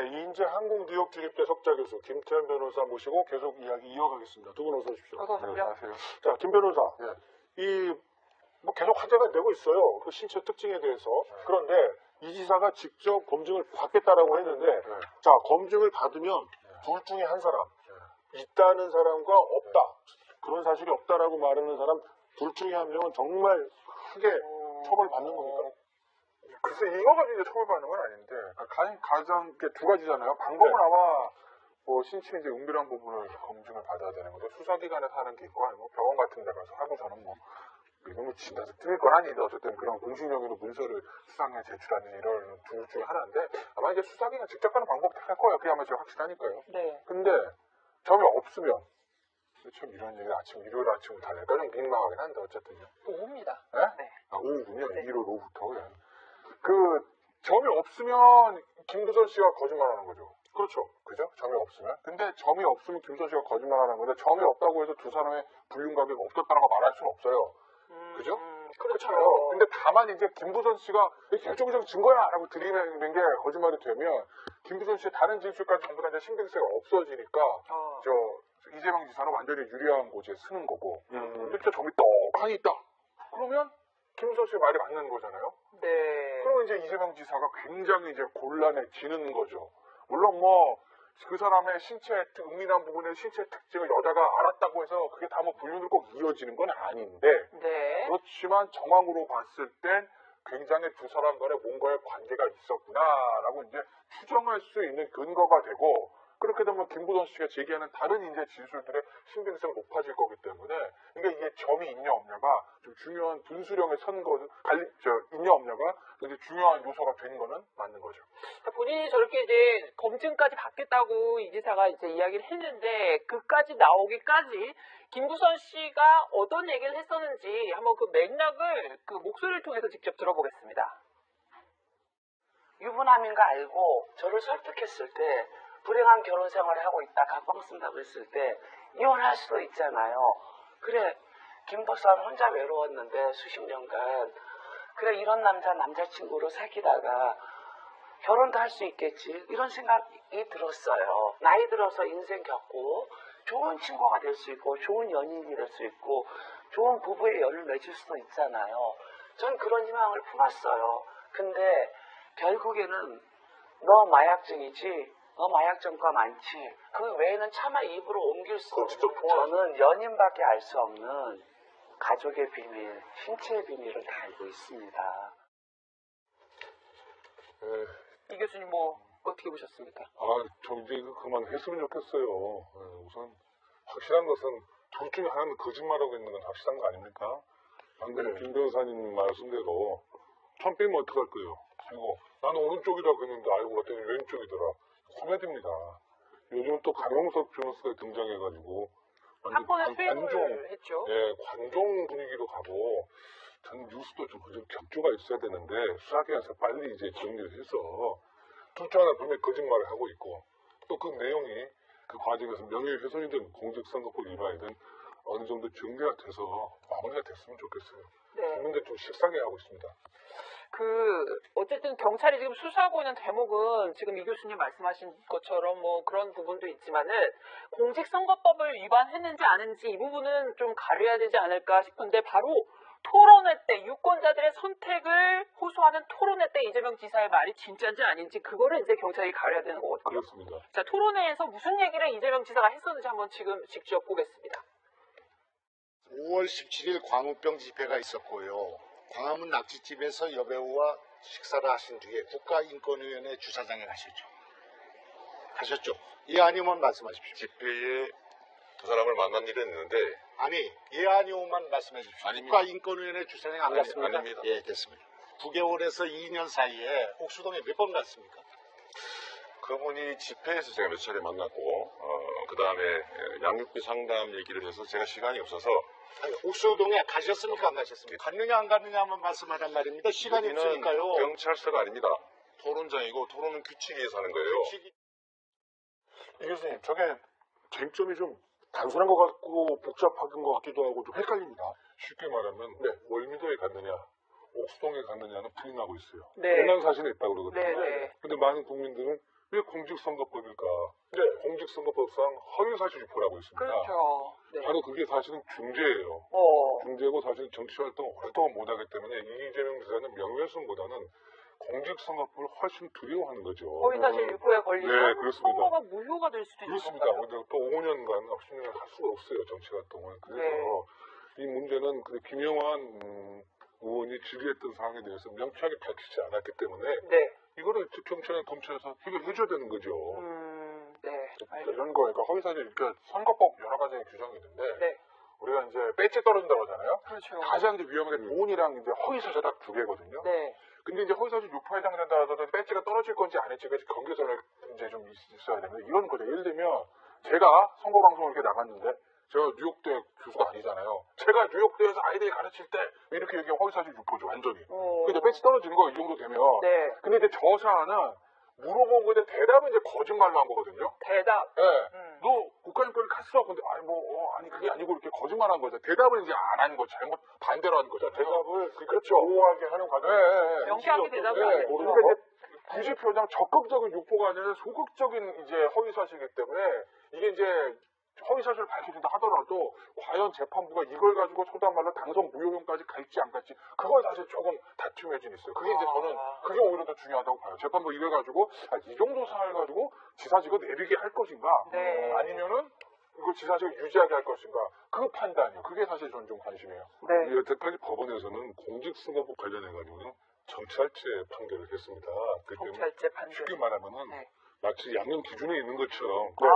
네, 인제 항공 뉴욕 주립대 석자 교수 김태현 변호사 모시고 계속 이야기 이어가겠습니다. 두 분 어서 오십시오. 어서 오십시오. 안녕하세요. 자, 김 변호사. 네. 이, 뭐 계속 화제가 되고 있어요. 그 신체 특징에 대해서. 그런데 이 지사가 직접 검증을 받겠다라고 했는데, 네. 자, 검증을 받으면 둘 중에 한 사람, 있다는 사람과 없다. 그런 사실이 없다라고 말하는 사람 둘 중에 한 명은 정말 크게 처벌받는 겁니까? 글쎄 이거 가지고 이제 처벌받는 건 아닌데 가장 가장 이게 두 가지잖아요. 방법은 네. 아마 뭐 신체 이제 은밀한 부분을 검증을 받아야 되는 거죠. 수사기관에서 하는 게 있고 아니면 뭐 병원 같은 데 가서 하고 저는 뭐뭐 진단서 틀릴 건 아닌데 어쨌든 그런 공신력으로 문서를 수상에 제출하는 이런 둘 중에 하나인데 아마 이제 수사기관 직접 하는 방법 할 거예요. 그게 아마 제가 확실하니까요. 네. 근데 점이 없으면 참 이런 얘기를 아침 일요일 아침부터 하니까 좀 민망하긴 한데 어쨌든요. 오후입니다. 네? 네. 아, 오후군요. 네. 1월 오후부터. 예. 그, 점이 없으면 김두선 씨가 거짓말 하는 거죠. 그렇죠. 그죠? 점이 없으면. 근데 점이 없으면 김두선 씨가 거짓말 하는 건데, 점이 없다고 해서 두 사람의 불륜 관계가 없었다라고 말할 수는 없어요. 그죠? 음, 그렇잖아요. 근데 다만 이제 김부선 씨가 결정적 증거야! 라고 들이대는 게 거짓말이 되면, 김부선 씨의 다른 진술까지 전부 다 이제 신빙성이 없어지니까, 어, 저, 이재명 지사는 완전히 유리한 고지에 쓰는 거고, 음. 근데 점이 떡하니 있다. 그러면 김부선 씨의 말이 맞는 거잖아요. 네. 그러면 이제 이재명 지사가 굉장히 이제 곤란해지는 거죠. 물론 뭐, 그 사람의 신체, 특- 은밀한 부분의 신체 특징을 여자가 알았다고 해서 그게 다 뭐 불륜으로 꼭 이어지는 건 아닌데, 네. 그렇지만 정황으로 봤을 땐 굉장히 두 사람 간에 뭔가의 관계가 있었구나라고 이제 추정할 수 있는 근거가 되고, 그렇게 되면 김부선 씨가 제기하는 다른 이제 진술들의 신빙성이 높아질 거기 때문에, 그러니까 이게 점이 있냐 없냐가 좀 중요한 분수령의 선거, 갈리, 저, 있냐 없냐가 굉장히 중요한 요소가 된 거는 맞는 거죠. 그러니까 본인이 저렇게 이제 검증까지 받겠다고 이 지사가 이제 이야기를 했는데 그까지 나오기까지 김부선 씨가 어떤 얘기를 했었는지 한번 그 맥락을 그 목소리를 통해서 직접 들어보겠습니다. 유부남인 거 알고 저를 설득했을 때 불행한 결혼 생활을 하고 있다 각방 쓴다고 했을 때 이혼할 수도 있잖아요. 그래 김보선 혼자 외로웠는데 수십 년간 그래 이런 남자 남자친구로 사귀다가 결혼도 할 수 있겠지 이런 생각이 들었어요. 나이 들어서 인생 겪고 좋은 친구가 될 수 있고 좋은 연인이 될 수 있고 좋은 부부의 연을 맺을 수도 있잖아요. 전 그런 희망을 품었어요. 근데 결국에는 너 마약증이지 너 마약증과 많지 그 외에는 차마 입으로 옮길 수 직접 없는 저는 연인밖에 알 수 없는 가족의 비밀, 신체의 비밀을 다 알고 있습니다. 예. 이 교수님 뭐 어떻게 보셨습니까? 아, 저 이제 이거 그만했으면 좋겠어요. 예, 우선 확실한 것은 둘 중에 하나는 거짓말하고 있는 건 확실한 거 아닙니까? 방금 네. 김 변호사님 말씀대로 처음 빼면 어떡할 거예요? 그리고 나는 오른쪽이라고 했는데 알고 봤더니 왼쪽이더라. 코미디입니다. 요즘 또 강용석 변호사가 등장해가지고 한 번에 관- 수행을 했죠. 예, 관종 분위기로 가고 저는 뉴스도 좀, 좀 격조가 있어야 되는데 수사기관에서 빨리 이제 정리를 해서 둘중 하나 분명히 거짓말을 하고 있고 또 그 내용이 그 과정에서 명예훼손이든 공직선거법 위반이든 어느 정도 정리가 돼서 마무리가 됐으면 좋겠어요. 네. 국민들 좀 식상해 하고 있습니다. 그 어쨌든 경찰이 지금 수사하고 있는 대목은 지금 이 교수님 말씀하신 것처럼 뭐 그런 부분도 있지만은 공직선거법을 위반했는지 아닌지 이 부분은 좀 가려야 되지 않을까 싶은데 바로 토론회 때 유권자들의 선택을 호소하는 토론회 때 이재명 지사의 말이 진짜인지 아닌지 그거를 이제 경찰이 가려야 되는 거거든요. 그렇습니다. 자 토론회에서 무슨 얘기를 이재명 지사가 했었는지 한번 지금 직접 보겠습니다. 5월 17일 광우병 집회가 있었고요. 광화문 낙지집에서 여배우와 식사를 하신 뒤에 국가인권위원회 주차장에 가셨죠. 가셨죠? 예 아니면 말씀하십시오. 집회에 두 사람을 만난 일은 있는데 아니 예 아니오만 말씀해 주십시오. 아닙니다. 국가인권위원회 주차장에 안 아니, 갔습니까? 아닙니다. 예 됐습니다. 9개월에서 2년 사이에 옥수동에 몇 번 갔습니까? 그분이 집회에서 제가 몇 차례 만났고 그 다음에 양육비 상담 얘기를 해서 제가 시간이 없어서 아니, 옥수동에 가셨습니까 안 가셨습니까? 갔느냐 안 갔느냐만 말씀하란 말입니다. 시간이 여기는 없으니까요. 경찰서가 아닙니다. 토론장이고 토론은 규칙에 하는 거예요. 규칙이- 이 교수님, 저게 쟁점이 좀 단순한 것 같고 복잡한 것 같기도 하고 좀 헷갈립니다. 쉽게 말하면 네. 월미도에 갔느냐, 옥수동에 갔느냐는 부인하고 있어요. 네. 연난 사실에 있다고 그러거든요. 네, 네. 근데 많은 국민들은 왜 공직선거법일까? 네, 공직선거법상 허위사실 유포라고 있습니다. 그렇죠. 네. 바로 그게 사실은 중죄예요. 어. 중죄고 사실 정치활동을 오랫동안 못하기 때문에 이재명 지사는 명예훼손보다는 공직선거법을 훨씬 두려워하는 거죠. 허위사실 유포에 걸리면 네, 그렇습니다. 선거가 무효가 될 수도 있는 그렇습니다. 또 5년간, 10년간 할 수가 없어요, 정치 활동을. 그래서 이 문제는 그 김영환 음, 의원이 질의했던 사항에 대해서 명쾌하게 밝히지 않았기 때문에 네. 이거를 경찰에 검찰에서 해결해줘야 되는 거죠. 음, 네. 이런 거, 그러니까 허위사실, 그러니까 선거법 여러 가지 규정이 있는데, 네. 우리가 이제 배지 떨어진다고 하잖아요. 그렇죠. 가장 이제 위험한 게 돈이랑 이제 허위사실 딱 두 개거든요. 네. 근데 이제 허위사실 유포에 해당된다 하더라도 배지가 떨어질 건지 아닐지가 경계선을 이제 좀 있- 있어야 되는데 이런 거죠. 예를 들면 제가 선거방송을 이렇게 나갔는데 제가 뉴욕대 교수가 아니잖아요. 제가 뉴욕대에서 아이들 가르칠 때 이렇게 얘기하면 허위사실 유포죠. 완전히. 어. 근데 배지 떨어지는 거이 정도 되면 네. 근데 이제 저 사안은 물어본 거에 대답은 이제 거짓말로 한 거거든요. 대답. 예. 음. 너 국가인권을 갔어. 근데 아니 뭐 어, 아니 그게 아니고 이렇게 거짓말 한 거죠. 대답을 이제 안 한 거죠. 잘못 반대로 한 거죠. 대답을 그렇죠. 보호하게 하는 과정. 예, 예, 예. 명쾌하게 대답을 안 예, 했죠. 이제 굳이 표정 적극적인 유포가 아니라 소극적인 이제 허위 사실이기 때문에 이게 이제 허위 사실을 밝혀진다 하더라도 과연 재판부가 이걸 가지고 소단말로 당선 무효형까지 갈지 안 갈지 그걸 사실 조금 다툼의 여지는 있어요. 그게 이제 저는 아. 그게 오히려 더 중요하다고 봐요. 재판부 이걸 가지고 아, 이 정도 사안을 가지고 지사직을 내리게 할 것인가 네. 아니면은 이걸 지사직을 유지하게 할 것인가 그 판단이요. 그게 사실 저는 좀 관심이에요. 네. 여태까지 법원에서는 공직선거법 관련해 가지고는 정찰제 판결을 했습니다. 경찰제 판결. 쉽게 말하면은 네. 마치 양형 기준에 있는 것처럼 아,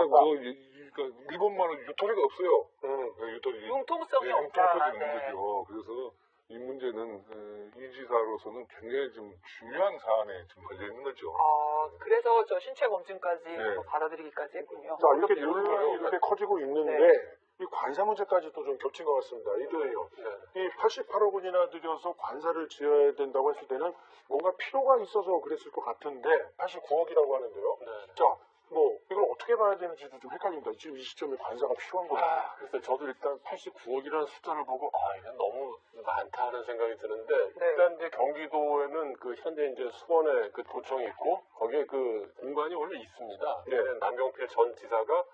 아, 뭐, 이- 이- 그러니까 일본말은 유토리가 없어요. 네, 유토리. 융통성이 네, 없다. 형평성이 있는 네. 거죠. 그래서 이 문제는 에, 이 지사로서는 굉장히 좀 중요한 사안에 지금 걸려 있는 거죠. 아, 그래서 저 신체 검진까지 네. 뭐 받아들이기까지 했군요. 자, 이렇게 논란이 이렇게 커지고 있는데 네. 이 관사 문제까지도 좀 겹친 것 같습니다. 이도요. 이 88억 원이나 들여서 관사를 지어야 된다고 했을 때는 뭔가 필요가 있어서 그랬을 것 같은데 89억이라고 하는데요. 자, 뭐 이걸 어떻게 봐야 되는지도 좀 헷갈립니다. 지금 이 시점에 관사가 필요한 거죠. 아, 그래서 저도 일단 89억이라는 숫자를 보고 아 이건 너무 많다는 생각이 드는데 네. 일단 이제 경기도에는 그 현재 이제 수원에 그 도청이 있고 거기에 그 공간이 원래 있습니다. 네. 남경필 전 지사가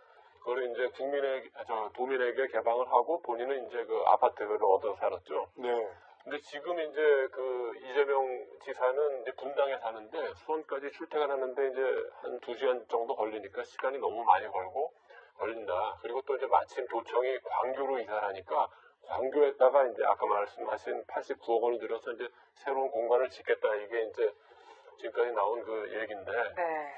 그걸 이제 국민에게 아, 저 도민에게 개방을 하고 본인은 이제 그 아파트를 얻어 살았죠. 네. 근데 지금 이제 그 이재명 지사는 이제 분당에 사는데 수원까지 출퇴근 하는데 이제 한 두 시간 정도 걸리니까 시간이 너무 많이 걸고 걸린다. 그리고 또 이제 마침 도청이 광교로 이사를 하니까 광교에다가 이제 아까 말씀하신 89억 원을 들여서 이제 새로운 공간을 짓겠다. 이게 이제 지금까지 나온 그 얘기인데 네.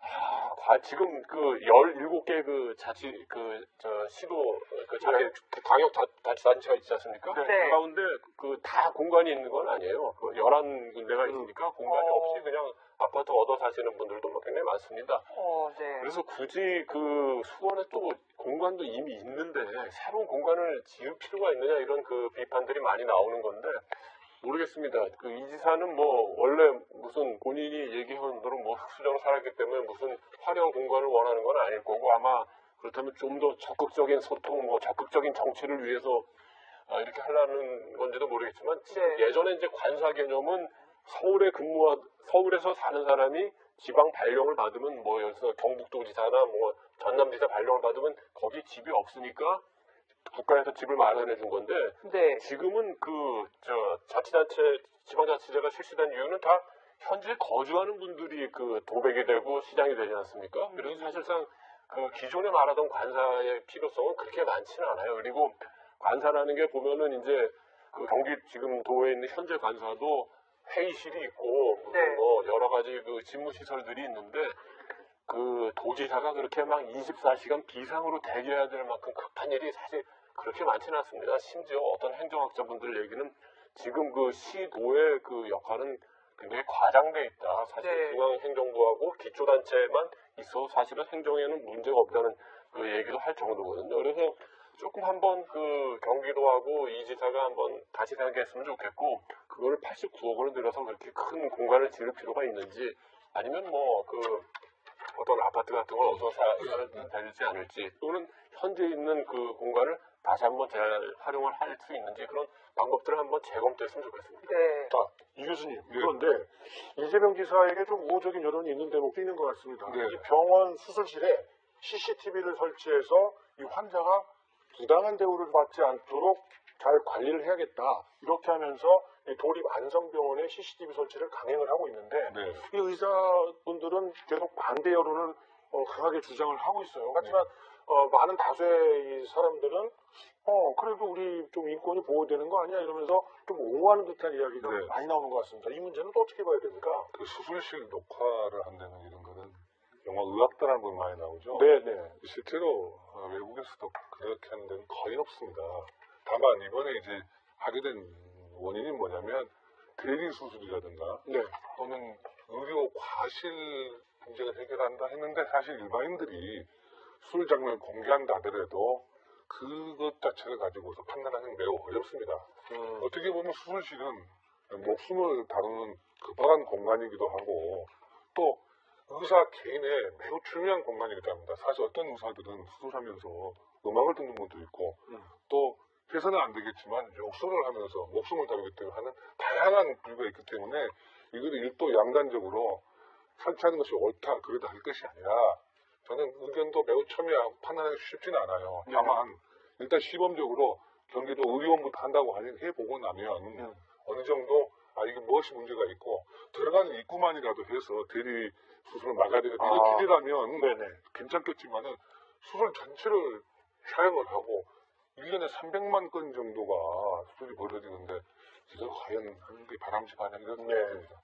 아, 과- 지금 그 17개 그 자치, 그, 저, 시도, 그 자치, 그 광역 자, 자치단체가 있지 않습니까? 네. 그 가운데 그 다 공간이 있는 건 아니에요. 그 11군데가 있으니까 공간이 어. 없이 그냥 아파트 얻어 사시는 분들도 뭐 굉장히 많습니다. 어, 네. 그래서 굳이 그 수원에 또 공간도 이미 있는데 새로운 공간을 지을 필요가 있느냐 이런 그 비판들이 많이 나오는 건데 모르겠습니다. 그 이 지사는 뭐 원래 무슨 본인이 얘기한 대로 뭐 흑수저로 살았기 때문에 무슨 화려한 공간을 원하는 건 아닐 거고 아마 그렇다면 좀 더 적극적인 소통, 뭐 적극적인 정치를 위해서 아, 이렇게 하려는 건지도 모르겠지만 네. 예전에 이제 관사 개념은 서울에 근무하 서울에서 사는 사람이 지방 발령을 받으면 뭐 여기서 경북도지사나 뭐 전남지사 발령을 받으면 거기 집이 없으니까 국가에서 집을 마련해 준 건데 네. 지금은 그 저 자치단체 지방자치제가 실시된 이유는 다 현재 거주하는 분들이 그 도백이 되고 시장이 되지 않습니까? 그래서 사실상 그 기존에 말하던 관사의 필요성은 그렇게 많지는 않아요. 그리고 관사라는 게 보면은 이제 그 경기 지금 도에 있는 현재 관사도 회의실이 있고 네. 뭐 여러 가지 그 집무 시설들이 있는데 그 도지사가 그렇게 막 24시간 비상으로 대기해야 될 만큼 급한 일이 사실 그렇게 많지는 않습니다. 심지어 어떤 행정학자분들 얘기는 지금 그 시도의 그 역할은 굉장히 과장돼 있다. 사실 네. 중앙행정부하고 기초단체만 있어도 사실은 행정에는 문제가 없다는 그 얘기도 할 정도거든요. 그래서 조금 한번 그 경기도하고 이 지사가 한번 다시 생각했으면 좋겠고 그거를 89억 원을 들여서 그렇게 큰 공간을 지을 필요가 있는지 아니면 뭐 그 어떤 아파트 같은 걸 어디서 사- 사야 되지 않을지 또는 현재 있는 그 공간을 다시 한번 잘 활용을 할 수 있는지 그런 방법들을 한번 재검토했으면 좋겠습니다. 네. 자, 이 교수님. 그런데 이재명 지사에게 좀 우호적인 여론이 있는 대목도 있는 것 같습니다. 네. 이 병원 수술실에 CCTV를 설치해서 이 환자가 부당한 대우를 받지 않도록 잘 관리를 해야겠다. 이렇게 하면서 이 도립 안성병원에 CCTV 설치를 강행을 하고 있는데 네. 이 의사분들은 계속 반대 여론을 어, 강하게 주장을 하고 있어요. 하지만 어, 많은 다수의 이 사람들은 어 그래도 우리 좀 인권이 보호되는 거 아니야 이러면서 좀 옹호하는 듯한 이야기가 네. 많이 나오는 것 같습니다. 이 문제는 또 어떻게 봐야 됩니까? 그 수술실 녹화를 한다는 이런 거는 영화 의학다라는 분 많이 나오죠. 네 네. 실제로 어, 외국에서도 그렇게 하는 데는 거의 없습니다. 다만 이번에 이제 하게 된 원인이 뭐냐면 대리 수술이라든가 네. 또는 의료 과실 문제를 해결한다 했는데 사실 일반인들이 수술 장면을 공개한다 하더라도 그것 자체를 가지고서 판단하기는 매우 어렵습니다. 음, 어떻게 보면 수술실은 목숨을 다루는 급박한 공간이기도 하고 또 의사 개인의 매우 중요한 공간이기도 합니다. 사실 어떤 의사들은 수술하면서 음악을 듣는 분도 있고 음. 또 해서는 안 되겠지만 욕설을 하면서 목숨을 다루기 때문에 하는 다양한 부류가 있기 때문에 이거를 일도 양단적으로 설치하는 것이 옳다 그러다 할 것이 아니라 저는 의견도 매우 첨예하고 판단하기 쉽지는 않아요. 다만 일단 시범적으로 경기도 의료원부터 한다고 해보고 나면 음. 어느 정도 아 이게 무엇이 문제가 있고 들어가는 입구만이라도 해서 대리 수술을 막아야 되겠다 아. 이런 길이라면 네네. 괜찮겠지만은 수술 전체를 촬영을 하고 1년에 300만 건 정도가 수술이 벌어지는데 이거 과연 하는 게 바람직하냐 이런 네. 생각입니다.